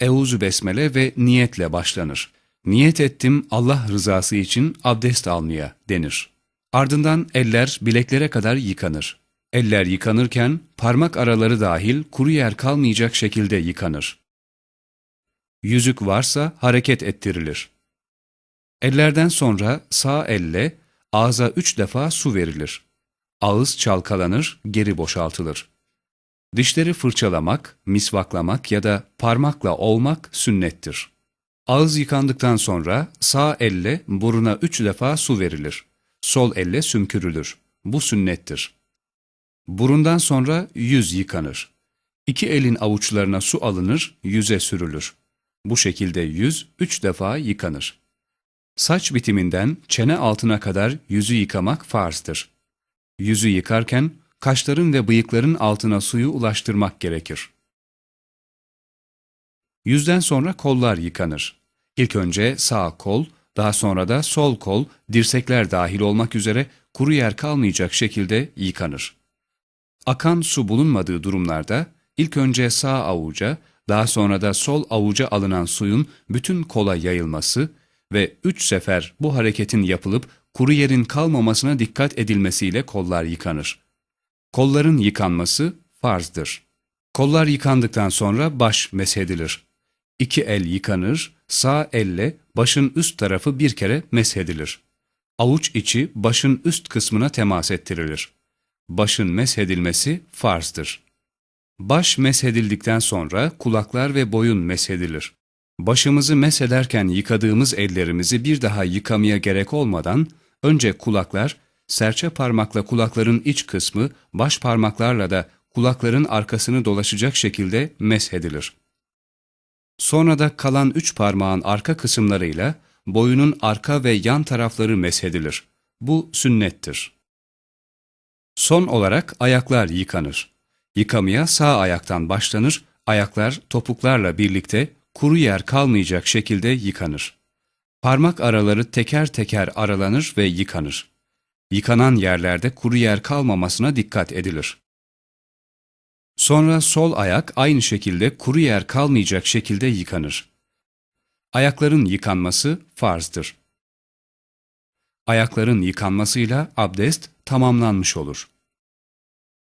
Euzu Besmele ve niyetle başlanır. Niyet ettim Allah rızası için abdest almaya denir. Ardından eller bileklere kadar yıkanır. Eller yıkanırken parmak araları dahil kuru yer kalmayacak şekilde yıkanır. Yüzük varsa hareket ettirilir. Ellerden sonra sağ elle ağza üç defa su verilir. Ağız çalkalanır, geri boşaltılır. Dişleri fırçalamak, misvaklamak ya da parmakla olmak sünnettir. Ağız yıkandıktan sonra sağ elle buruna üç defa su verilir. Sol elle sümkürülür. Bu sünnettir. Burundan sonra yüz yıkanır. İki elin avuçlarına su alınır, yüze sürülür. Bu şekilde yüz üç defa yıkanır. Saç bitiminden çene altına kadar yüzü yıkamak farzdır. Yüzü yıkarken kaşların ve bıyıkların altına suyu ulaştırmak gerekir. Yüzden sonra kollar yıkanır. İlk önce sağ kol, daha sonra da sol kol, dirsekler dahil olmak üzere kuru yer kalmayacak şekilde yıkanır. Akan su bulunmadığı durumlarda ilk önce sağ avuca, daha sonra da sol avuca alınan suyun bütün kola yayılması ve üç sefer bu hareketin yapılıp kuru yerin kalmamasına dikkat edilmesiyle kollar yıkanır. Kolların yıkanması farzdır. Kollar yıkandıktan sonra baş meshedilir. İki el yıkanır, sağ elle başın üst tarafı bir kere meshedilir. Avuç içi başın üst kısmına temas ettirilir. Başın meshedilmesi farzdır. Baş meshedildikten sonra kulaklar ve boyun meshedilir. Başımızı meshederken yıkadığımız ellerimizi bir daha yıkamaya gerek olmadan önce kulaklar, serçe parmakla kulakların iç kısmı, baş parmaklarla da kulakların arkasını dolaşacak şekilde meshedilir. Sonra da kalan üç parmağın arka kısımlarıyla boyunun arka ve yan tarafları meshedilir. Bu sünnettir. Son olarak ayaklar yıkanır. Yıkamaya sağ ayaktan başlanır, ayaklar topuklarla birlikte kuru yer kalmayacak şekilde yıkanır. Parmak araları teker teker aralanır ve yıkanır. Yıkanan yerlerde kuru yer kalmamasına dikkat edilir. Sonra sol ayak aynı şekilde kuru yer kalmayacak şekilde yıkanır. Ayakların yıkanması farzdır. Ayakların yıkanmasıyla abdest tamamlanmış olur.